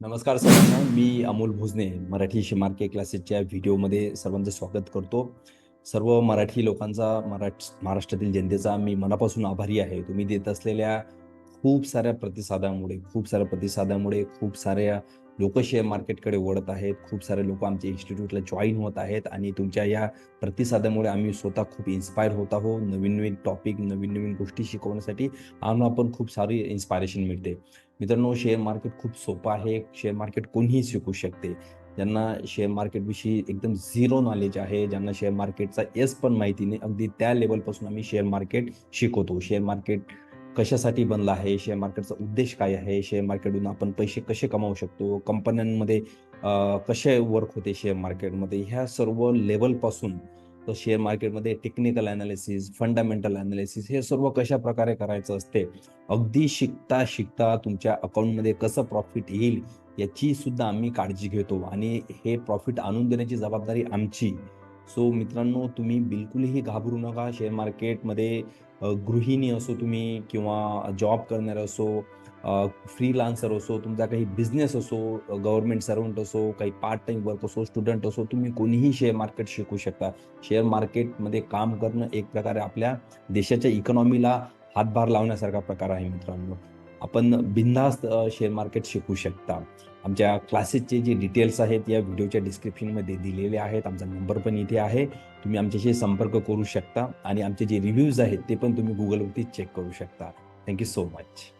नमस्कार सर्वांना मी अमोल भोजने मराठी शिमार्के क्लासेसच्या व्हिडिओमध्ये सर्वांचं स्वागत करतो. सर्व मराठी लोकांचा मराठ महाराष्ट्रातील जनतेचा मी मनापासून आभारी आहे. तुम्ही देत असलेल्या खूप साऱ्या प्रतिसादामुळे खूप साऱ्या प्रतिसादामुळे खूप साऱ्या लोक शेअर मार्केटकडे वळत आहेत. खूप सारे लोक आमच्या इन्स्टिट्यूटला जॉईन होत आहेत आणि तुमच्या या प्रतिसादामुळे आम्ही स्वतः खूप इन्स्पायर होत आहोत. नवीन नवीन टॉपिक नवीन नवीन गोष्टी शिकवण्यासाठी आम्हाला पण खूप सारी इन्स्पायरेशन मिळते. मित्रांनो शेअर मार्केट खूप सोपं आहे. शेअर मार्केट कोणीही शिकू शकते. ज्यांना शेअर मार्केटविषयी एकदम झिरो नॉलेज आहे ज्यांना शेअर मार्केटचा एस पण माहिती नाही अगदी त्या लेवलपासून आम्ही शेअर मार्केट शिकवतो. शेअर मार्केट कशासाठी बनला आहे शेअर मार्केटचा उद्देश काय आहे शेअर मार्केटून आपण पैसे कसे कमावू शकतो कंपन्यांमध्ये कसे वर्क होते शेअर मार्केटमध्ये ह्या सर्व लेवलपासून तर शेअर मार्केटमध्ये टेक्निकल अनालिसिस फंडामेंटल अनालिसिस हे सर्व कशा प्रकारे करायचं असते अगदी शिकता शिकता तुमच्या अकाउंटमध्ये कसं प्रॉफिट येईल याची सुद्धा आम्ही काळजी घेतो आणि हे प्रॉफिट आणून देण्याची जबाबदारी आमची. सो मित्रांनो तुम्ही बिलकुलही घाबरू नका शेअर मार्केटमध्ये गृहिणी असो तुम्ही किंवा जॉब करणारे असो फ्रीलान्सर असो तुमचा काही बिझनेस असो गव्हर्नमेंट सर्वंट असो काही पार्ट टाइम वर्क असो स्टुडंट असो तुम्ही कोणीही शेअर मार्केट शिकू शकता. शेअर मार्केटमध्ये काम करणं एक प्रकारे आपल्या देशाच्या इकॉनॉमीला हातभार लावण्यासारखा प्रकार आहे मित्रांनो. आपण बिनधास्त शेअर मार्केट शिकू शकता. आमच्या क्लासेसचे जे डिटेल्स आहेत या व्हिडिओच्या डिस्क्रिप्शनमध्ये दिलेले आहेत. आमचा नंबर पण इथे आहे. तुम्ही आमच्याशी संपर्क करू शकता आणि आमचे जे रिव्ह्यूज आहेत ते पण तुम्ही गुगलवरती चेक करू शकता. Thank you so much